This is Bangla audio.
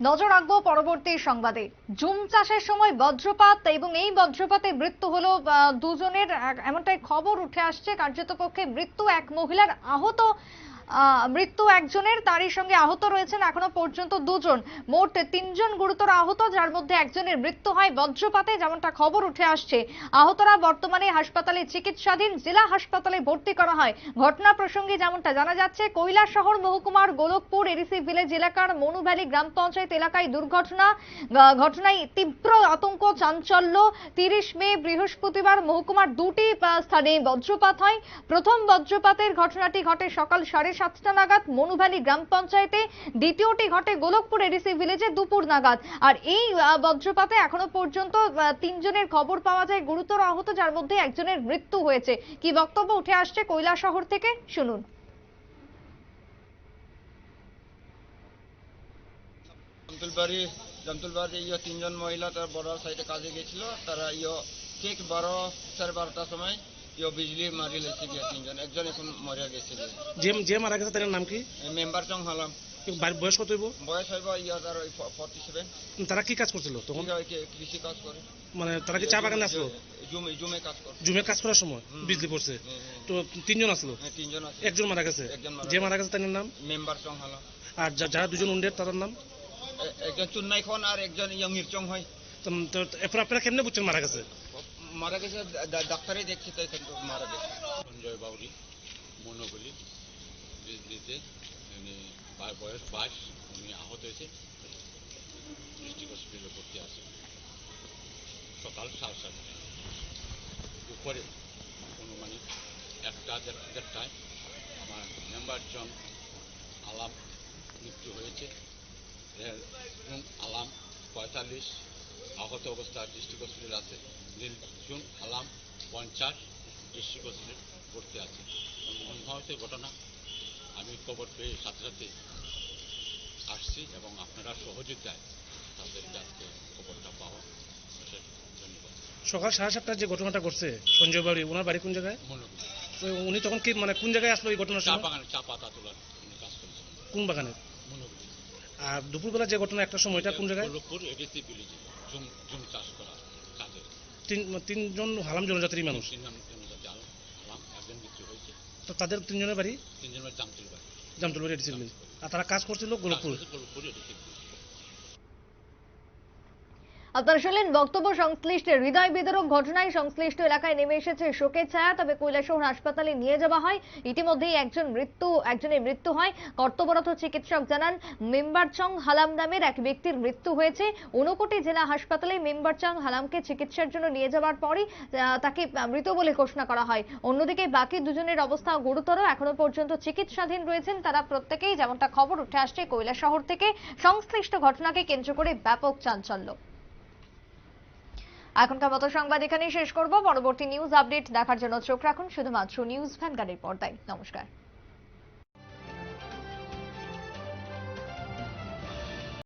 নজর রাখব পরবর্তী সংবাদে। জুম চাষের সময় বজ্রপাত এবং এই বজ্রপাতে মৃত্যু হলো দুজনের। এমনটাই খবর উঠে আসছে। কার্যত পক্ষে মৃত্যু এক মহিলার আহত আহ, মৃত্যু একজনের, তারই সঙ্গে আহত রয়েছেন এখনও পর্যন্ত দুজন। মোট তিনজন গুরুতর আহত, যার মধ্যে একজনের মৃত্যু হয় বজ্রপাতে, যেমনটা খবর উঠে আসছে। আহতরা বর্তমানে হাসপাতালে চিকিৎসাধীন, জেলা হাসপাতালে ভর্তি করা হয়। ঘটনা প্রসঙ্গে যেমনটা জানা যাচ্ছে কৈলা শহর, মহকুমার গোলকপুর, এডিসি ভিলেজ এলাকার মনুভ্যালি গ্রাম পঞ্চায়েত এলাকায় দুর্ঘটনা ঘটনায় তীব্র আতঙ্ক, চাঞ্চল্য। তিরিশ মে, বৃহস্পতিবার মহকুমার দুটি স্থানে বজ্রপাত হয়। প্রথম বজ্রপাতের ঘটনাটি ঘটে সকাল সাড়ে সাতটা নাগাদ মনুভ্যালি গ্রাম পঞ্চায়েতে, দ্বিতীয়টি ঘটে গোলকপুর এডিসি ভিলেজে দুপুর নাগাদ। আর এই বজ্রপাতে এখনও পর্যন্ত তিনজনের খবর পাওয়া যায় গুরুতর আহত, যার মধ্যে একজনের মৃত্যু হয়েছে। কি বক্তব্য উঠে আসছে কৈলাসহর থেকে? শুনুন। জামতুলবাড়ি জামতুলবাড়ি ইয়ে তিনজন মহিলা, তারা বড় সাইডে কাজে গেছিল। তারা ইয়ে ঠিক বারো, সাড়ে বারোটার সময় ইয়ে বিজলি মারি লেছে গিয়ে তিনজন একজন এখন মরিয়া গেছে যে যে মারা গেছে তার নাম কি মেম্বার চং হলাম বয়স কত হইব বয়স হইব তার ফর্টি সেভেন তারা কি কাজ করছিল তখন কৃষি কাজ করে মানে তারা কি চা বাগানে আসলো জুমে জুমে কাজ করে জুমের কাজ করার সময় বিজলি পড়ছে। তো তিনজন আসলো তিনজন একজন মারা গেছে যে মারা গেছে তার নাম মেম্বার চং হলাম আর যারা দুজন উন্ডের তাদের নাম একজন চুন্নাই খন আর একজন ইয়ে মিরচং হয় তো আপনারা কেমনে বুঝছেন মারা গেছে মারা গেছে ডাক্তারই দেখছে তাই কিন্তু মারা গেছে। সঞ্জয় বাউরি, মনোবলি বা- বয়স বাইশ, উনি আহত হয়েছে। ডিস্ট্রিক্ট হসপিটালে ভর্তি আছে। সকাল সাড়ে সাতটায়। দুপুরে অনুমানিক একটা দেড়টায় আমার মেম্বার জন আলাম মৃত্যু হয়েছে। আলাম পঁয়তাল্লিশ, আহত অবস্থা ডিস্ট্রিক্ট হসপিটাল আছে। নীলজুন আলাম পঞ্চাশ ডিস্ট্রিক্ট হসপিটাল ভর্তি আছে। মর্মাহত ঘটনা আমি খবর পেয়ে সাথে সাথে আসছি এবং আপনারা সহযোগিতায় তাদেরকে আজকে খবরটা পাওয়া ধন্যবাদ। সকাল সাড়ে সাতটার যে ঘটনাটা ঘটছে সঞ্জয় বাড়ি ওনার বাড়ি কোন জায়গায়? উনি তখন কি মানে কোন জায়গায় আসলো এই ঘটনার চা বাগানে চা পাতা তোলার কাজ করেছেন। কোন বাগানে? আর দুপুরবেলা যে ঘটনা একটা সময় এটা কোন জায়গায়? জুম জুম চাষ তিন তিনজন হালাম জনজাতির মানুষ। তো তাদের তিনজনের বাড়ি? তিনজনের জামতুল বাড়ি জামতুল বাড়ি আর তারা কাজ করছিল গোলকপুর। আপনারা শুনলেন বক্তব্য সংশ্লিষ্ট, হৃদয় বিদারক ঘটনায় সংশ্লিষ্ট এলাকায় নেমে এসেছে শোকের ছায়া, তবে কৈলাসহর হাসপাতালে নিয়ে যাওয়া হয়। ইতিমধ্যেই একজন মৃত্যু, একজনের মৃত্যু হয়। কর্তব্যরত চিকিৎসক জানান, মেম্বারচং হালাম নামের এক ব্যক্তির মৃত্যু হয়েছে। ঊনকোটি জেলা হাসপাতালে মেম্বারচং হালামকে চিকিৎসার জন্য নিয়ে যাওয়ার পরই তাকে মৃত বলে ঘোষণা করা হয়। অন্যদিকে বাকি দুজনের অবস্থা গুরুতর। এখনও পর্যন্ত চিকিৎসাধীন রয়েছেন তারা প্রত্যেকেই, যেমনটা খবর উঠে আসছে কৈলাসহর থেকে। সংশ্লিষ্ট ঘটনাকে কেন্দ্র করে ব্যাপক চাঞ্চল্য। এখনকার মতো সংবাদ এখানেই শেষ করব। পরবর্তী নিউজ আপডেট দেখার জন্য চোখ রাখুন শুধুমাত্র নিউজ ভ্যানগার্ডের পর্দায়। নমস্কার।